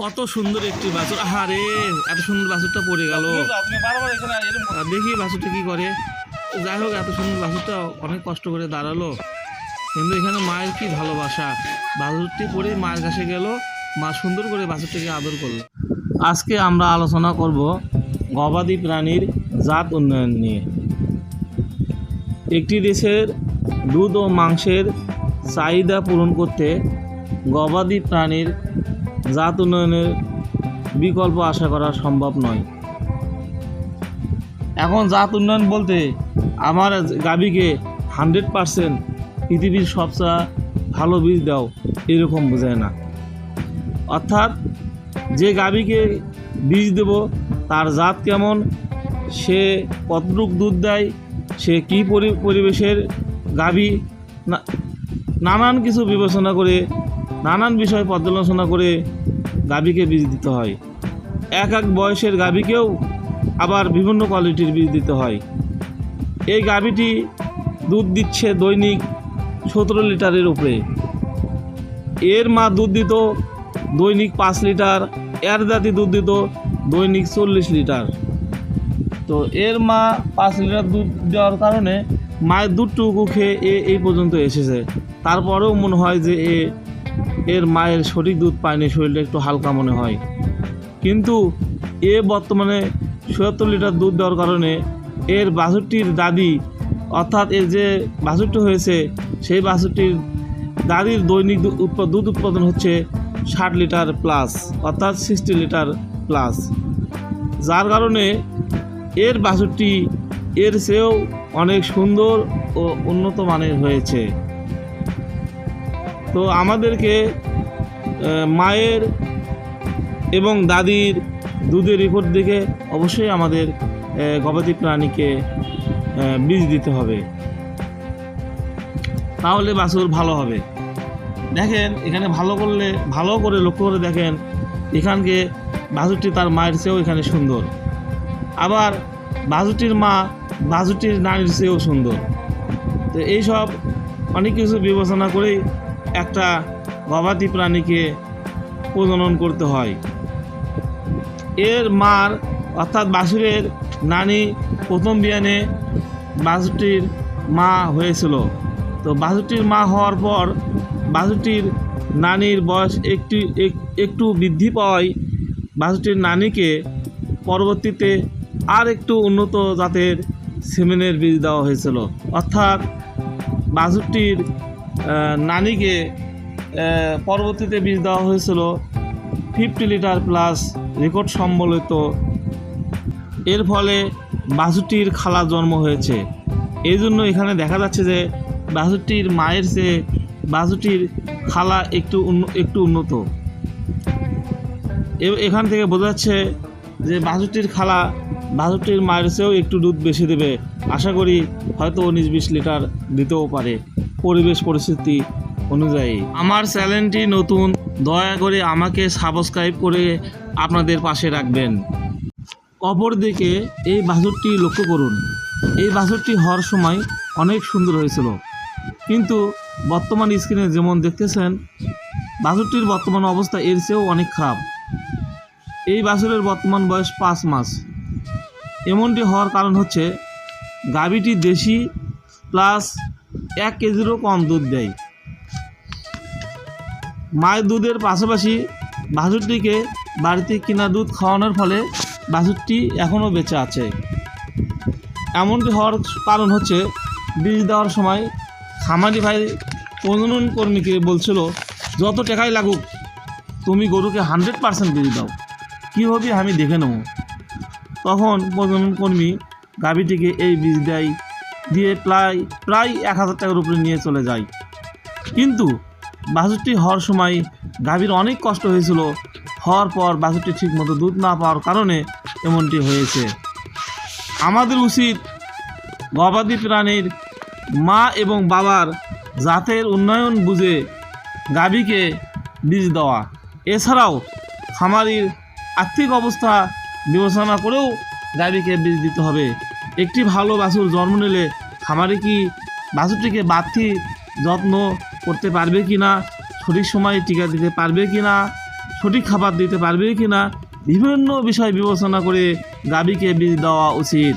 কত সুন্দর একটি বাছুর। আহারে এত সুন্দর বাছুরটা পড়ে গেল। দেখি বাছুরটা কি করে। যাই হোক এত সুন্দর বাছুরটা অনেক কষ্ট করে দাঁড়াল। কিন্তু এখানে মায়ের কি ভালোবাসা। বাছুরটি পরে মায়ের কাছে গেল মা সুন্দর করে বাছুরটিকে আদর করল। আজকে আমরা আলোচনা করব গবাদি প্রাণীর জাত উন্নয়ন নিয়ে। একটি দেশের দুধ ও মাংসের চাহিদা পূরণ করতে গবাদি প্রাণীর জাত উন্নয়নের বিকল্প আশা করা সম্ভব নয়। এখন জাত উন্নয়ন বলতে আমার গাবিকে হান্ড্রেড পারসেন্ট পৃথিবীর সবচেয়ে ভালো বীজ দাও, এরকম বোঝায় না। অর্থাৎ যে গাবিকে বীজ দেব, তার জাত কেমন, সে কতটুক দুধ দেয়, সে কী পরি- পরিবেশের না- নানান কিছু বিবেচনা করে, নানান বিষয় পর্যালোচনা করে গাভীকে বীজ দিতে হয়। এক এক বয়সের গাভীকেও আবার বিভিন্ন কোয়ালিটির বীজ দিতে হয়। এই গাভীটি দুধ দিচ্ছে দৈনিক সতেরো লিটারের উপরে। এর মা দুধ দিত দৈনিক পাঁচ লিটার, এর জাতি দুধ দিত দৈনিক চল্লিশ লিটার। তো এর মা পাঁচ লিটার দুধ দেওয়ার কারণে মায়ের দুধটুকু খেয়ে এ এই পর্যন্ত এসেছে। তারপরেও মনে হয় যে এ এর মায়ের সঠিক দুধ পায়নি, শরীরটা একটু হালকা মনে হয়। কিন্তু এ বর্তমানে সত্তর লিটার দুধ দেওয়ার কারণে এর বাছুরটির দাদি অর্থাৎ এর যে বাছুরটি হয়েছে, সেই বাছুরটির দাদির দৈনিক দুধ উৎপাদন হচ্ছে ষাট লিটার প্লাস অর্থাৎ সিক্সটি লিটার প্লাস যার কারণে এর বাছুরটি এর চেয়েও অনেক সুন্দর ও উন্নত মানের হয়েছে। তো আমাদেরকে মায়ের এবং দাদির দুধের রিপোর্ট দেখে অবশ্যই আমাদের গবাদি প্রাণীকে বীজ দিতে হবে। তাহলে বাছুর ভালো হবে। দেখেন, এখানে ভালো করলে, ভালো করে লক্ষ্য করে দেখেন, এখানকে বাছুরটি তার মায়ের চেয়েও এখানে সুন্দর। আবার বাছুরটির মা বাছুরটির নারীর চেয়েও সুন্দর। তো এইসব অনেক কিছু বিবেচনা করেই একটা গবাদি প্রাণীকে প্রজনন করতে হয়। এর মার অর্থাৎ বাছুরের নানি প্রথম বিয়ানে বাছুরটির মা হয়েছিল। তো বাছুরটির মা হওয়ার পর বাছুরটির নানির বয়স একটু এক- একটু বৃদ্ধি পাওয়ায় বাছুরটির নানিকে পরবর্তীতে আর একটু উন্নত জাতের সিমেন্টের বীজ দেওয়া হয়েছিল। অর্থাৎ আহ, নানিকে পরবর্তীতে বীজ দেওয়া হয়েছিল ফিফটি লিটার প্লাস রেকর্ড সম্বলিত। এর ফলে বাছুরটির খালা জন্ম হয়েছে। এই জন্য এখানে দেখা যাচ্ছে যে বাছুরটির মায়ের চেয়ে বাছুরটির খালা একটু একটু উন্নত। এখান থেকে বোঝা যাচ্ছে যে বাছুরটির খালা বাছুরটির মায়ের চেয়েও একটু দুধ বেশি দেবে। আশা করি হয়তো উনিশ বিশ লিটার দিতেও পারে। পরিবেশ পরিস্থিতি অনুযায়ী। আমার চ্যানেলটি নতুন দয়া করে আমাকে সাবস্ক্রাইব করে আপনাদের পাশে রাখবেন। অপরদিকে এই বাছুরটি লক্ষ্য করুন এই বাছুরটি হওয়ার সময় অনেক সুন্দর হয়েছিল। কিন্তু বর্তমান স্ক্রিনে যেমন দেখতেছেন বাছুরটির বর্তমান অবস্থা এর চেয়েও অনেক খারাপ। এই বাছুরের বর্তমান বয়স পাঁচ মাস। এমনটি হওয়ার কারণ হচ্ছে গাভীটি দেশি প্লাস এক কেজিরও কম দুধ দেয়। মায়ের দুধের পাশাপাশি বাছুরটিকে বাড়িতে কিনা দুধ খাওয়ানোর ফলে বাছুরটি এখনও বেঁচে আছে। এমনটি হওয়ার কারণ হচ্ছে, বীজ দেওয়ার সময় খামারি ভাই প্রজনন কর্মীকে বলছিল, যত টাকাই লাগুক, তুমি গরুকে হান্ড্রেড পার্সেন্ট বীজ দাও। কী হবে আমি দেখে নেব। তখন প্রজনন কর্মী গাভীটিকে এই বীজ দেয় দিয়ে প্রায় প্রায় এক হাজার টাকার উপরে নিয়ে চলে যায়। কিন্তু বাছুরটি হওয়ার সময় গাভীর অনেক কষ্ট হয়েছিল। হওয়ার পর বাছুরটি ঠিকমতো দুধ না পাওয়ার কারণে এমনটি হয়েছে। আমাদের উচিত গবাদি প্রাণীর মা এবং বাবার জাতের উন্নয়ন বুঝে গাভীকে বীজ দেওয়া। এছাড়াও খামারির আর্থিক অবস্থা বিবেচনা করেও গাভীকে বীজ দিতে হবে। একটি ভালো বাছুর জন্ম নিলে খামারে কি বাছুরটিকে বাড়তি যত্ন করতে পারবে কি না? সঠিক সময়ে টিকা দিতে পারবে কি না? সঠিক খাবার দিতে পারবে কি না? বিভিন্ন বিষয় বিবেচনা করে গাভীকে বীজ দেওয়া উচিত।